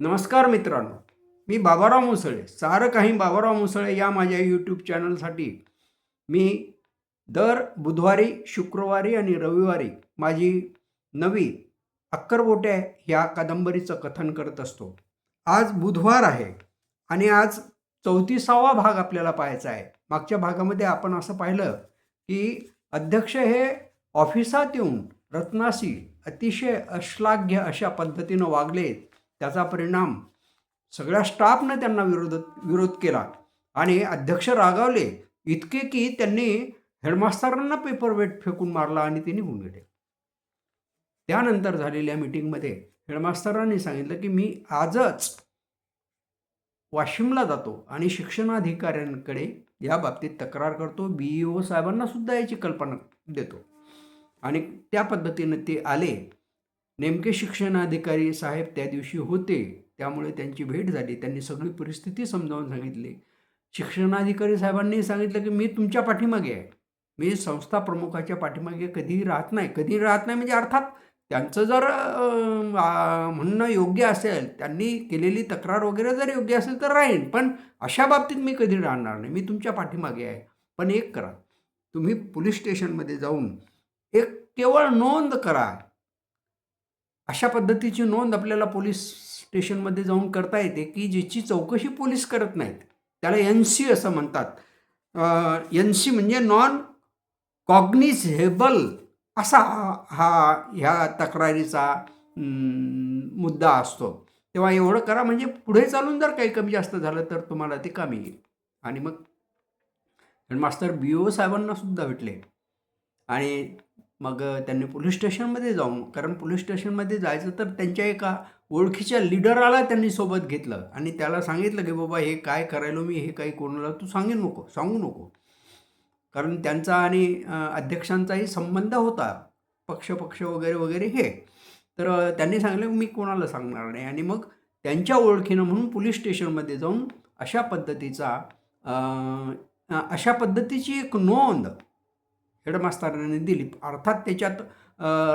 नमस्कार मित्रांनो. मी बाबाराव मुसळे सारं काही बाबाराव मुसळे या माझ्या यूट्यूब चॅनलसाठी मी दर बुधवारी शुक्रवारी आणि रविवारी माझी नवी अक्करबोटे ह्या कादंबरीचं कथन करत असतो. आज बुधवार आहे आणि आज चौतीसावा भाग आपल्याला पाहायचा आहे. मागच्या भागामध्ये आपण असं पाहिलं की अध्यक्ष हे ऑफिसात येऊन रत्नाशी अतिशय अश्लाघ्य अशा पद्धतीनं वागलेत. त्याचा परिणाम सगळ्या स्टाफनं त्यांना विरोध विरोध केला. आणि अध्यक्ष रागावले इतके की त्यांनी हेडमास्तरांना पेपर वेट फेकून मारला आणि ते निघून गेले. त्यानंतर झालेल्या मीटिंगमध्ये हेडमास्तरांनी सांगितलं की मी आजच वाशिमला जातो आणि शिक्षणाधिकाऱ्यांकडे या बाबतीत तक्रार करतो. बी ई ओ साहेबांना सुद्धा याची कल्पना देतो. आणि त्या पद्धतीनं ते आले. नेमके शिक्षणाधिकारी साहेब त्या दिवशी होते त्यामुळे त्यांची भेट झाली. त्यांनी सगळी परिस्थिती समजावून सांगितली. शिक्षणाधिकारी साहेबांनी सांगितलं की मी तुमच्या पाठीमागे आहे. मी संस्था प्रमुखाच्या पाठीमागे कधीही राहत नाही. कधीही राहत नाही म्हणजे अर्थात त्यांचं जर म्हणणं योग्य असेल त्यांनी केलेली तक्रार वगैरे जर योग्य असेल तर राहीन. पण अशा बाबतीत मी कधी राहणार नाही. मी तुमच्या पाठीमागे आहे. पण एक करा. तुम्ही पोलीस स्टेशनमध्ये जाऊन एक केवळ नोंद करा. अशा पद्धतीची नोंद आपल्याला पोलीस स्टेशनमध्ये जाऊन करता येते की ज्याची चौकशी पोलीस करत नाहीत. त्याला एन सी असं म्हणतात. एन सी म्हणजे नॉन कॉग्निझेबल असा हा ह्या तक्रारीचा मुद्दा असतो. तेव्हा एवढं करा म्हणजे पुढे चालून जर काही कमी जास्त झालं तर तुम्हाला ते कामी येईल. आणि मग मास्तर बी ओ साहेबांना सुद्धा भेटले. आणि मग त्यांनी पोलीस स्टेशनमध्ये जाऊन कारण पोलीस स्टेशनमध्ये जायचं तर त्यांच्या एका ओळखीच्या लिडराला त्यांनी सोबत घेतलं. आणि त्याला सांगितलं की बाबा हे काय करायलो मी हे काही कोणाला तू सांगू नको सांगू नको. कारण त्यांचा आणि अध्यक्षांचाही संबंध होता पक्ष पक्ष वगैरे वगैरे हे. तर त्यांनी सांगितलं मी कोणाला सांगणार नाही. आणि मग त्यांच्या ओळखीनं म्हणून पोलीस स्टेशनमध्ये जाऊन अशा पद्धतीचा अशा पद्धतीची एक नोंद हेडमास्तरांनी दिली. अर्थात त्याच्यात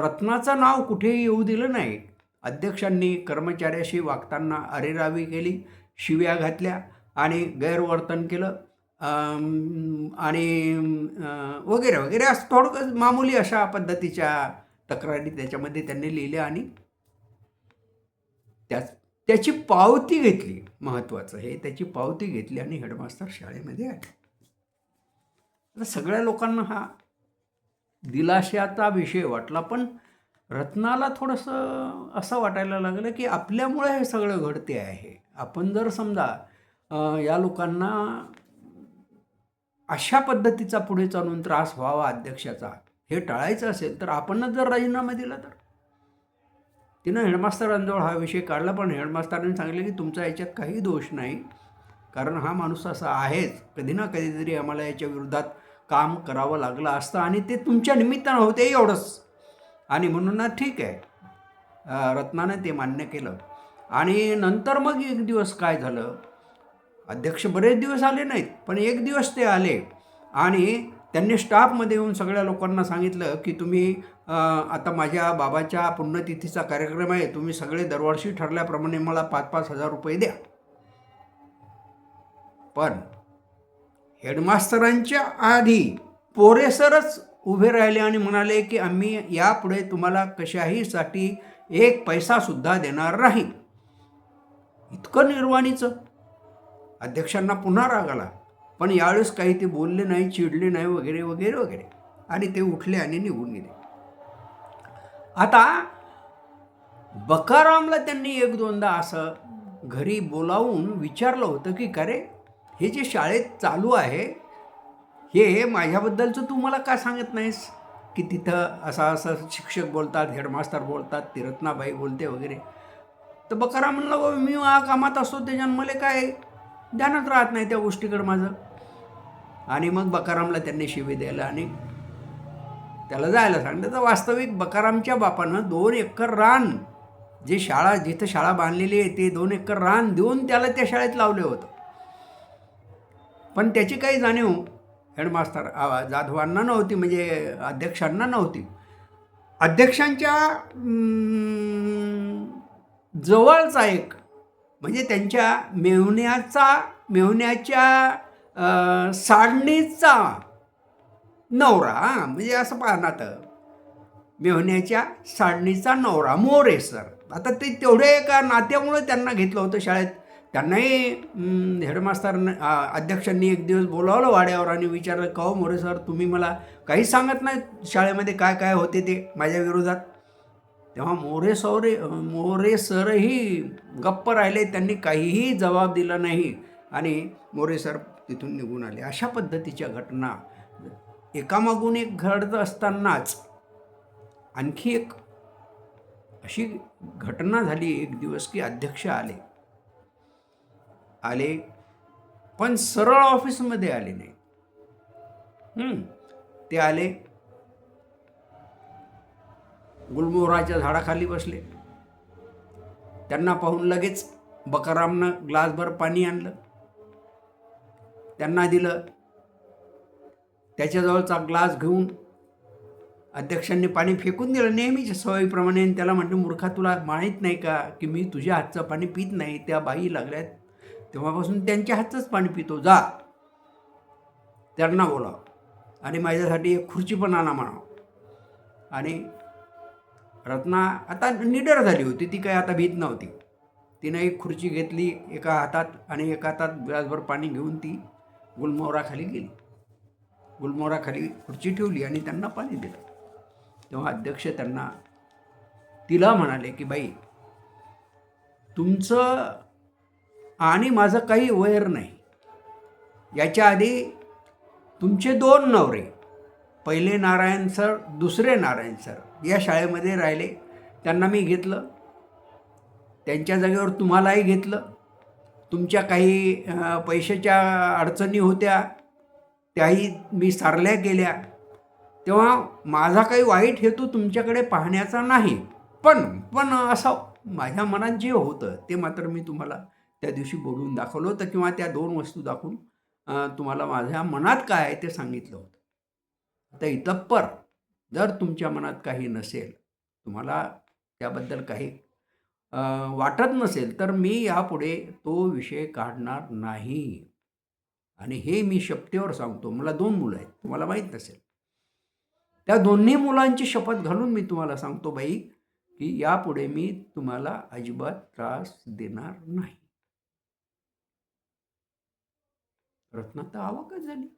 रत्नाचं नाव कुठेही येऊ दिलं नाही. अध्यक्षांनी कर्मचाऱ्याशी वागताना अरेरावी केली शिव्या घातल्या आणि गैरवर्तन केलं. आणि वगैरे वगैरे असं थोडं मामूली अशा पद्धतीच्या तक्रारी त्याच्यामध्ये त्यांनी लिहिल्या आणि त्या त्याची पावती घेतली. महत्त्वाचं हे त्याची पावती घेतली आणि हेडमास्तर शाळेमध्ये आले. आता सगळ्या लोकांना हा दिलाशाचा विषय वाटला पण रत्नाला थोडंसं असं वाटायला लागलं की आपल्यामुळे हे सगळं घडते आहे. आपण जर समजा या लोकांना अशा पद्धतीचा पुढे चालून त्रास व्हावा अध्यक्षाचा हे टाळायचं असेल तर आपणच जर राजीनामा दिला तर. तिनं हेडमास्तरांजवळ हा विषय काढला पण हेडमास्तरांनी सांगितलं की तुमचा याच्यात काही दोष नाही कारण हा माणूस असा आहेच. कधी ना कधीतरी आम्हाला याच्या विरोधात काम करावं लागलं असतं आणि ते तुमच्या निमित्तानं होते एवढंच. आणि म्हणून ना ठीक आहे. रत्नानं ते मान्य केलं. आणि नंतर मग एक दिवस काय झालं? अध्यक्ष बरेच दिवस आले नाहीत पण एक दिवस ते आले. आणि त्यांनी स्टाफमध्ये येऊन सगळ्या लोकांना सांगितलं की तुम्ही आता माझ्या बाबाच्या पुण्यतिथीचा कार्यक्रम आहे तुम्ही सगळे दरवर्षी ठरल्याप्रमाणे मला पाच पाच हजार रुपये द्या. पण हेडमास्तरांच्या आधी पोरेसरच उभे राहिले आणि म्हणाले की आम्ही यापुढे तुम्हाला कशाहीसाठी एक पैसासुद्धा देणार नाही. इतकं निर्वाणीचं. अध्यक्षांना पुन्हा राग आला. पण यावेळेस काही ते बोलले नाही चिडले नाही वगैरे वगैरे वगैरे. आणि ते उठले आणि निघून गेले. आता बकारामला त्यांनी एक दोनदा असं घरी बोलावून विचारलं होतं की का रे हे जे शाळेत चालू आहे हे माझ्याबद्दलचं तू मला का सांगत नाहीस? की तिथं असं असं शिक्षक बोलतात हेडमास्टर बोलतात ती रत्नाबाई बोलते वगैरे. तर बकाराम म्हणलं बाबा मी हा कामात असतो त्याच्यानं मला काय ध्यानात राहत नाही त्या गोष्टीकडं माझं. आणि मग बकारामला त्यांनी शिवी द्यायला आणि त्याला जायला सांगितलं. तर वास्तविक बकारामच्या बापानं दोन एकर रान जे शाळा जिथं शाळा बांधलेली आहे ते दोन एकर रान देऊन त्याला त्या शाळेत लावले होतं. पण त्याची काही जाणीव हेडमास्तर जाधवांना नव्हती म्हणजे अध्यक्षांना नव्हती. अध्यक्षांच्या जवळचा एक म्हणजे त्यांच्या मेहुण्याचा मेहुण्याच्या साडणीचा नवरा हां म्हणजे असं पहा ना तर मेहुण्याच्या साडणीचा नवरा मोरे सर. आता ते तेवढे एका नात्यामुळे त्यांना घेतलं होतं शाळेत. त्यांनाही हेडमास्तर अध्यक्षांनी एक दिवस बोलावलं वाड्यावर आणि विचारलं का हो मोरे सर तुम्ही मला काहीच सांगत नाही शाळेमध्ये काय काय होते ते माझ्या विरोधात? तेव्हा मोरे सौरे मोरे सरही गप्प राहिले त्यांनी काहीही जबाब दिला नाही आणि मोरे सर तिथून निघून आले. अशा पद्धतीच्या घटना एकामागून एक घडत असतानाच आणखी एक अशी घटना झाली एक दिवस की अध्यक्ष आले. आले पण सरळ ऑफिसमध्ये आले नाही. ते आले गुलमोहराच्या झाडाखाली बसले. त्यांना पाहून लगेच बकरामनं ग्लासभर पाणी आणलं. त्यांना दिलं त्याच्याजवळचा ग्लास घेऊन अध्यक्षांनी पाणी फेकून दिलं. नेहमीच्या सवयीप्रमाणे त्याला म्हटलं मूर्खा तुला माहीत नाही का की मी तुझ्या हातचं पाणी पित नाही? त्या बाई लागल्यात तेव्हापासून त्यांच्या हातचंच पाणी पितो जा. त्यांना बोलाव. आणि माझ्यासाठी एक खुर्ची पण आणा म्हणावं. आणि रत्ना आता निडर झाली होती ती काही आता भीत नव्हती. तिनं एक खुर्ची घेतली एका हातात आणि एका हातात ग्लासभर पाणी घेऊन ती गुलमोहराखाली गेली. गुलमोहराखाली खुर्ची ठेवली आणि त्यांना पाणी दिलं. तेव्हा अध्यक्ष त्यांना तिला म्हणाले की बाई तुमचं आणि माझं काही वैर नाही. याच्या आधी तुमचे दोन नवरे पहिले नारायण सर दुसरे नारायण सर या शाळेमध्ये राहिले. त्यांना मी घेतलं. त्यांच्या जागेवर तुम्हालाही घेतलं. तुमच्या काही पैशाच्या अडचणी होत्या त्याही मी सारल्या गेल्या. तेव्हा माझा काही वाईट हेतू तुमच्याकडे पाहण्याचा नाही. पण पण असं माझ्या मनात जे होतं ते मात्र मी तुम्हाला त्या दिवशी बोलून दाखवलं होतं किंवा त्या दोन वस्तू दाखवून तुम्हाला माझ्या मनात काय आहे ते सांगितलं होतं. आता इतप्पर जर तुमच्या मनात काही नसेल तुम्हाला त्याबद्दल काही वाटत नसेल तर मी यापुढे तो विषय काढणार नाही. आणि हे मी शपथेवर सांगतो. मला दोन मुलं आहेत तुम्हाला माहीत नसेल. त्या दोन्ही मुलांची शपथ घालून मी तुम्हाला सांगतो बाई की यापुढे मी तुम्हाला अजिबात त्रास देणार नाही. रत्ना तर आवाकच झाली.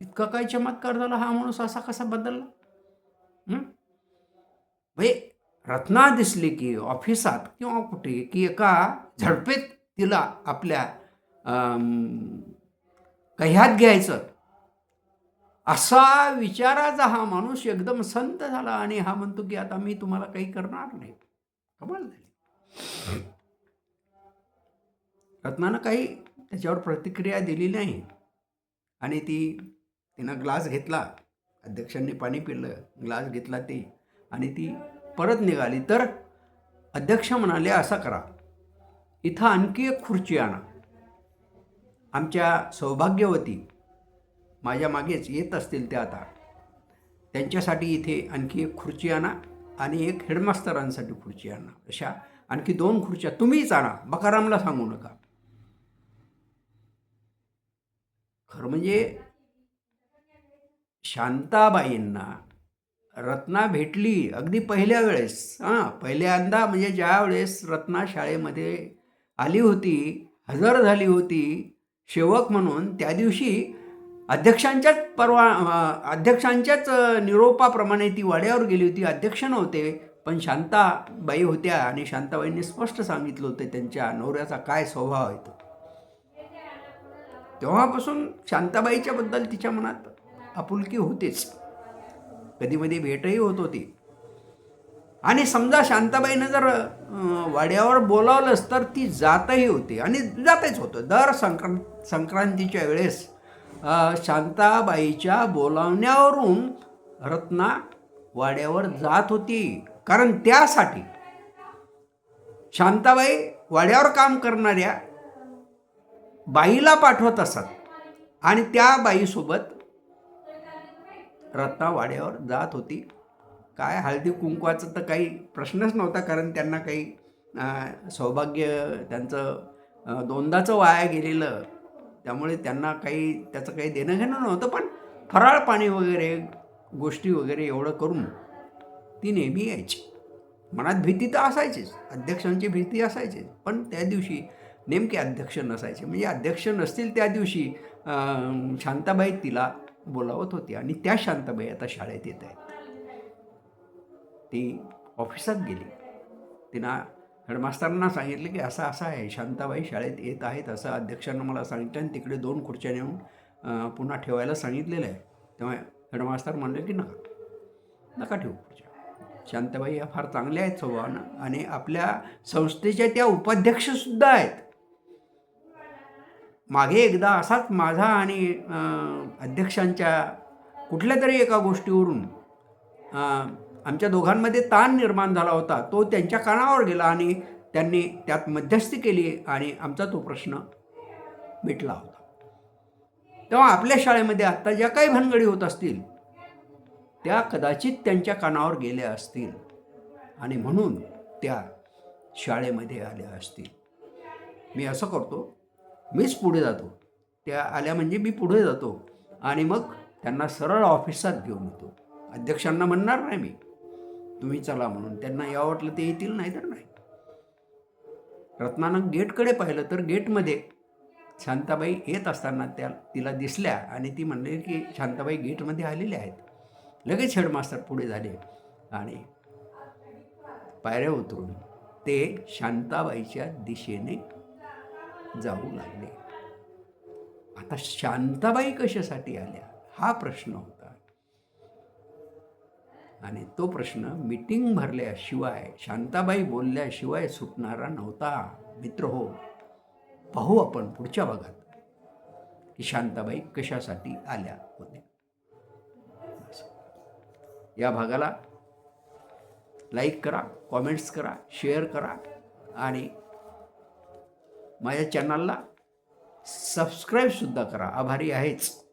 इतका काय चमत्कार झाला हा माणूस असा कसा बदलला? भाई म्हणजे रत्ना दिसली की ऑफिसात किंवा कुठे की एका झडपेत तिला आपल्या कह्यात घ्यायचं. असा विचाराचा हा माणूस एकदम संत झाला आणि हा म्हणतो की आता मी तुम्हाला काही करणार नाही. कमाल झाली. रत्नानं काही त्याच्यावर प्रतिक्रिया दिली नाही. आणि ती तिनं ग्लास घेतला. अध्यक्षांनी पाणी पिलं ग्लास घेतला ते. आणि ती परत निघाली. तर अध्यक्ष म्हणाले असा करा. इथं आणखी एक खुर्ची आणा. आमच्या सौभाग्यवती माझ्या मागेच येत असतील त्या आता. त्यांच्यासाठी इथे आणखी एक खुर्ची आणा आणि एक हेडमास्तरांसाठी खुर्ची आणा. अशा आणखी दोन खुर्च्या तुम्हीच आणा. बकारामला सांगू नका. खरं म्हणजे शांताबाईंना रत्ना भेटली अगदी पहिल्या वेळेस. हां पहिल्यांदा म्हणजे ज्या वेळेस रत्ना शाळेमध्ये आली होती हजर झाली होती सेवक म्हणून त्या दिवशी अध्यक्षांच्याच परवा अध्यक्षांच्याच निरोपाप्रमाणे ती वाड्यावर गेली होती. अध्यक्ष नव्हते पण शांताबाई होत्या आणि शांताबाईंनी स्पष्ट सांगितलं होतं त्यांच्या नवऱ्याचा काय स्वभाव आहे तो. तेव्हापासून शांताबाईच्या बद्दल तिच्या मनात आपुलकी होतीच. कधीमध्ये भेटही होत होती. आणि समजा शांताबाईनं जर वाड्यावर बोलावलंच तर ती जातही होती आणि जातच होतं. दर संक्रांत संक्रांतीच्या वेळेस शांताबाईच्या बोलावण्यावरून रत्ना वाड्यावर जात होती. कारण त्यासाठी शांताबाई वाड्यावर काम करणाऱ्या बाईला पाठवत असत. आणि त्या बाईसोबत रत्नावाड्यावर जात होती. काय हळदी कुंकवाचं तर काही प्रश्नच नव्हता कारण त्यांना काही सौभाग्य त्यांचं दोनदाचं वाया गेलेलं. त्यामुळे त्यांना काही त्याचं काही देणं घेणं नव्हतं पण फराळ पाणी वगैरे गोष्टी वगैरे एवढं करून ती नेहमी यायची. मनात भीती तर असायचीच. अध्यक्षांची भीती असायचीच. पण त्या दिवशी नेमके अध्यक्ष नसायचे. म्हणजे अध्यक्ष नसतील त्या दिवशी शांताबाई तिला बोलावत होती आणि त्या शांताबाई आता शाळेत येत आहेत. ती ऑफिसात गेली. तिनं हेडमास्तरांना सांगितलं की असं असं आहे शांताबाई शाळेत येत आहेत असं अध्यक्षांना मला सांगितलं आणि तिकडे दोन खुर्च्या नेऊन पुन्हा ठेवायला सांगितलेलं आहे. तेव्हा हेडमास्तर म्हणले की नका नका ठेवू खुर्च्या. शांताबाई या फार चांगल्या आहेत स्वभावानं आणि आपल्या संस्थेच्या त्या उपाध्यक्षसुद्धा आहेत. मागे एकदा असाच माझा आणि अध्यक्षांच्या कुठल्या तरी एका गोष्टीवरून आमच्या दोघांमध्ये ताण निर्माण झाला होता तो त्यांच्या कानावर गेला आणि त्यांनी त्यात मध्यस्थी केली आणि आमचा तो प्रश्न मिटला होता. तेव्हा आपल्या शाळेमध्ये आत्ता ज्या काही भानगडी होत असतील त्या कदाचित त्यांच्या कानावर गेल्या असतील आणि म्हणून त्या शाळेमध्ये आल्या असतील. मी असं करतो मीच पुढे जातो. त्या आल्या म्हणजे मी पुढे जातो. आणि मग त्यांना सरळ ऑफिसात घेऊन येतो. अध्यक्षांना म्हणणार नाही मी. तुम्ही चला म्हणून. त्यांना या वाटलं ते येतील नाही तर नाही. रत्नानं गेटकडे पाहिलं तर गेटमध्ये शांताबाई येत असताना त्या तिला दिसल्या आणि ती म्हणली की शांताबाई गेटमध्ये आलेल्या आहेत. लगेच हेडमास्तर पुढे झाले आणि पायऱ्या उतरून ते शांताबाईच्या दिशेने जाऊ लागले. आता शांताबाई कशासाठी आल्या? हा प्रश्न होता. आणि तो प्रश्न मिटिंग भरल्याशिवाय शांताबाई बोलल्याशिवाय सुटणारा नव्हता. मित्र हो पाहू आपण पुढच्या भागात की शांताबाई कशासाठी आल्या होत्या. या भागाला लाईक करा कॉमेंट्स करा शेअर करा आणि माझ्या चॅनलला सबस्क्राईबसुद्धा करा. आभारी आहेच.